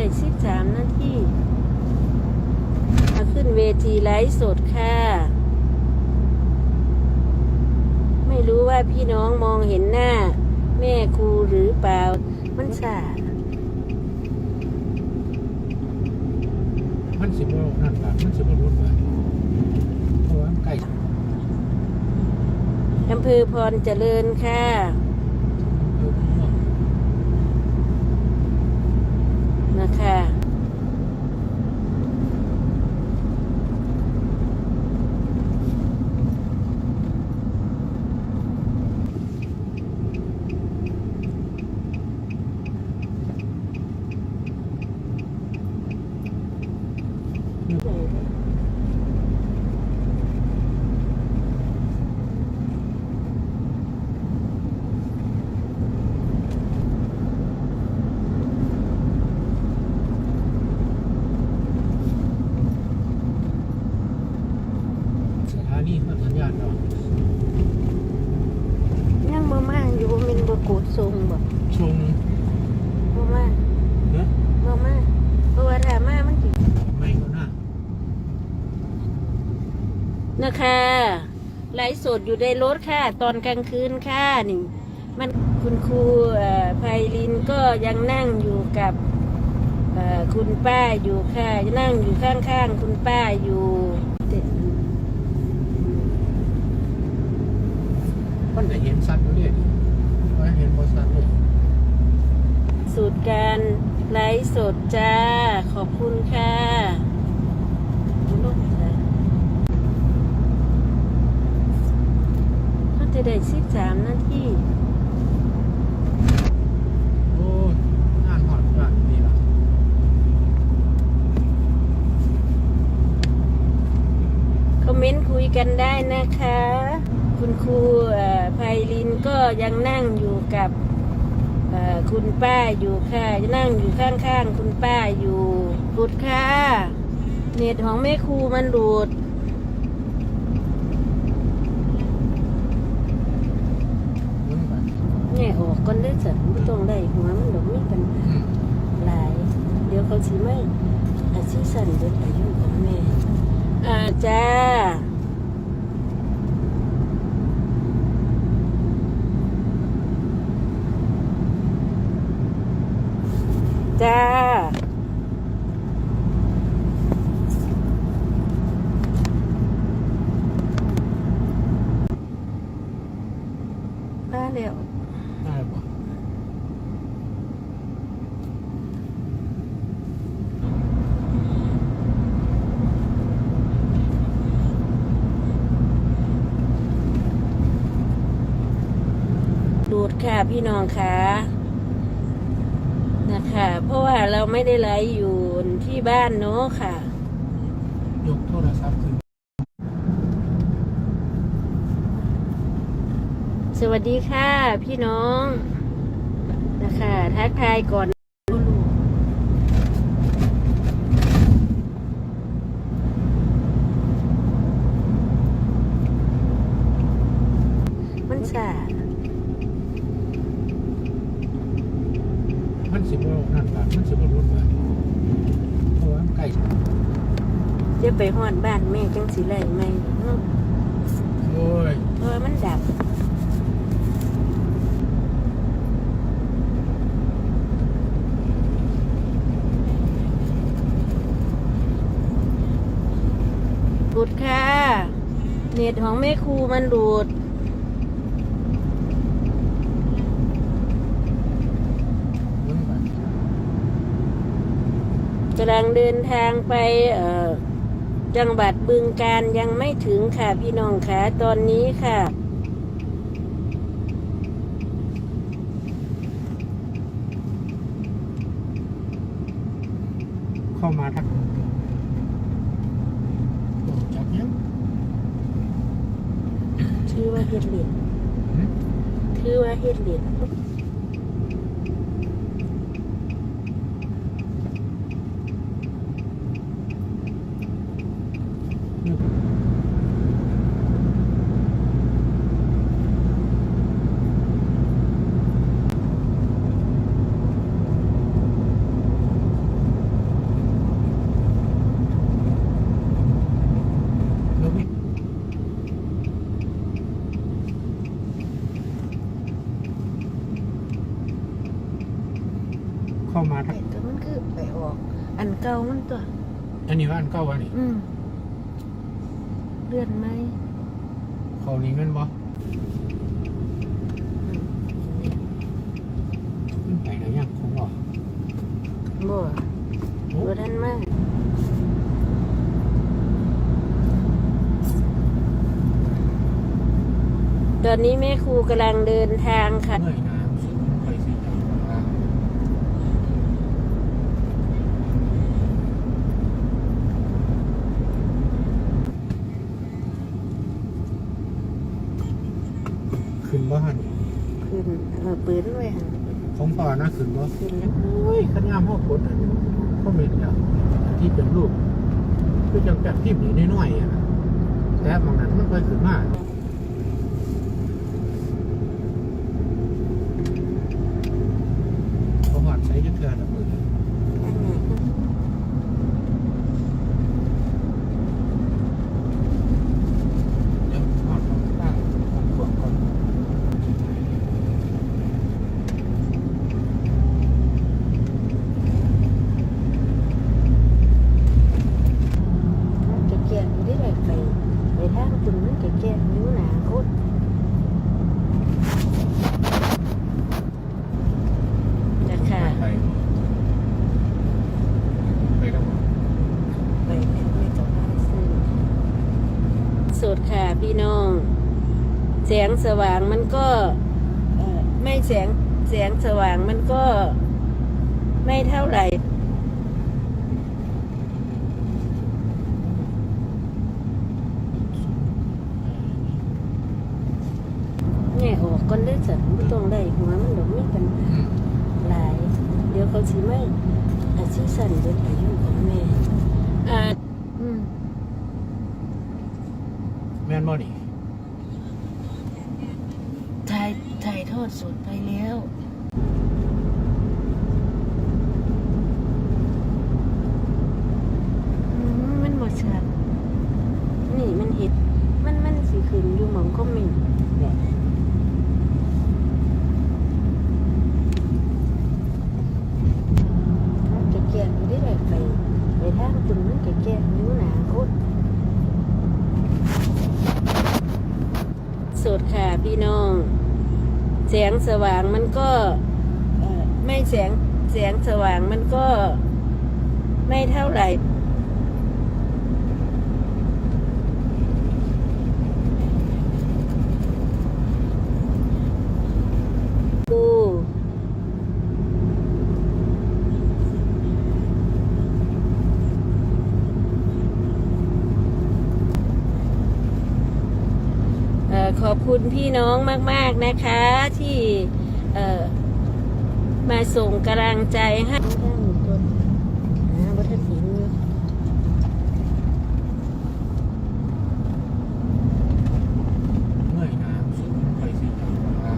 ได้สิบสามนาทีมาขึ้นเวทีไลฟ์สดค่ะ ไม่รู้ว่าพี่น้องมองเห็นหน้า แม่ครูหรือเปล่า มันสามันสิบว่านั่นปะมันสิบว่ารถไปเพราะว่าใกล้อำเภอพรเจริญค่ะ อยู่ข้างนอก นะคะ สถานีพัทยาเนาะ ยังบ่มาอยู่บ่แมันบ่กูดทรงบ่ ชง บ่มา เนาะ บ่มาเพราะว่าถ้ามามันสิ ไม่ก็น่า นะคะไลฟ์สดอยู่ในรถค่ะ ตอนกลางคืนค่ะนี่มันคุณครูเอ่อไพลินก็ยังนั่งอยู่กับเอ่อคุณป้าอยู่ค่ะนั่งอยู่ข้างๆคุณป้าอยู่มันได้เห็นสัตว์อยู่เนี่ยว่าเห็นบริษัทเลยสูตรการไลฟ์สดจ้า ขอบคุณค่ะลูกจ้ะเขาจะ ได้สิบสามนาทีโอ้ยงานหอดงานนี่ล่ะคอมเมนต์คุยกันได้นะคะ คุณครูเอ่อไพลินก็ยังนั่งอยู่กับเอ่อคุณป้าอยู่ค่ะนั่งอยู่ข้างๆ คุณป้าอยู่หลุดค่ะ เน็ตของแม่ครูมันหลุด มึงไป แง่ออกก่อนได้อสัตว์ไม่ต้องได้หัวมันดอกมีปัญหาอืมหลาย เดี๋ยวเขาสิไม่อาชีสันเด็ดอายุของแม่อาจ้า จ้า ได้แล้ว ได้ปะ ดูดค่ะพี่น้องค่ะนะคะ เพราะว่าเราไม่ได้ไลฟ์อยู่ที่บ้านเนาะค่ะ ยกโทรศัพท์ขึ้นสวัสดีค่ะพี่น้อง นะคะทักทายก่อนมันสา มันสิบว่านั่นปะมันสิบว่ารถไปเพราะว่าใกล้ จะไปหอดบ้านแม่จังสิไรไหมโอ้ยเพราะว่ามันดับหลุดค่ะ เน็ตของแม่ครูมันหลุดกำลังเดินทางไปเอ่อ จังหวัดบึงการยังไม่ถึงค่ะพี่น้องค่ะตอนนี้ค่ะ เข้ามาทักจับยังชื่อว่าเฮ็ดเหรียญหืมชื่อว่าเฮ็ด เหรียญอันเก่ามันตัว อันนี้ว่าอันเก่าอันนี้อืมเลื่อนไหมเขานี้แม่นบ่อืมขึ้นไปแล้วยังคงบ่บ่โอ้บ่ทันมากตอนนี้แม่ครูกำลังเดินทางค่ะ เมื่อยน้ำสูงไปสิจังว่า ขึ้นบ่หัน ขึ้นเออปืนไว้หัน พ่อนะขึ้นบ่ขึ้นอุ้ยขันยามพ่อกดอันนี้เขาเม็นอย่างที่เป็นรูปคือจังแบบที่หนีน้อยๆอะแต่บางนั้นมันเคยขึ้นมากขาหอดใช้ยุทธเทือนมือ อันไหน เดี๋ยวหอดของตั้งของพวกก่อน มันแก่ๆอยู่ได้แบบไปไปทางคุณมันแก่ๆอยู่หนาโคตรจะค่ะ ไปไปกันหมด ไปไม่ไม่ต้องมาซื้อสุดค่ะพี่น้อง แสงสว่างมันก็ไม่แสงแสงสว่างมันก็ไม่เท่าไหร่แง่ออกก่อนได้จัดไม่ต้องได้หัวมันดอกมีปัญหลาย เดี๋ยวเขาสิไม่อาชีสันเป็นอายุของแม่อ่าอืมแม่นบ่นี่ ถ่ายถ่ายทอดสดไปแล้วอืมมันหมดชัดนี่มันเห็ด มันมันสีขึ้นอยู่หมองคอมเมนต์บ่มันแก่ๆอยู่ได้แบบไปไปทางคุณมันแก่ๆอยู่หนาโคตรสดค่ะพี่น้อง แสงสว่างมันก็ไม่แสงแสงสว่างมันก็ไม่เท่าไหร่ ดูเอ่อ ขอบคุณพี่น้องมาก ๆนะคะที่มาส่งกำลังใจให้ด้านต้นอ่าบัทันหินอยู่ เมื่อยน้ำสูงไปสิจังว่า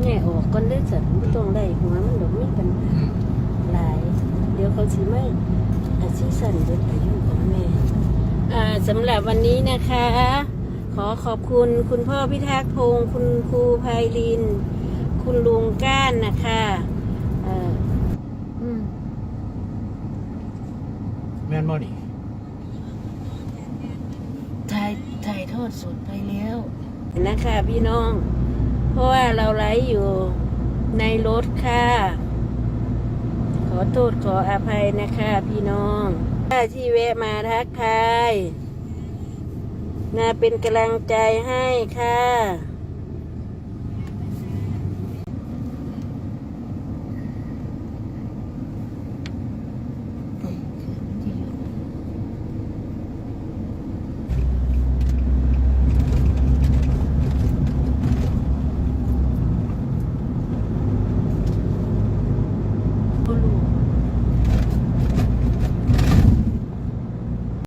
แง่ออกก่อนได้จัดไม่ต้องได้หัวมันดอกมีปัญหาหลาย เดี๋ยวเขาสิไม่อาชีสันเป็นอายุของแม่ อ่าสำหรั บวันนี้นะคะ ขอขอบคุณคุณพ่อพิทักษ์พงศ์คุณครูไพลิน คุณลุงก้านนะคะเอ่ออืมแม่นบ่นี่ถ่ายถ่ายทอดสดไปแล้ว นะคะพี่น้อง เพราะว่าเราไลฟ์อยู่ในรถค่ะ ขอโทษขออภัยนะคะพี่น้อง ที่แวะมาทักทาย นาเป็นกำลังใจให้ค่ะ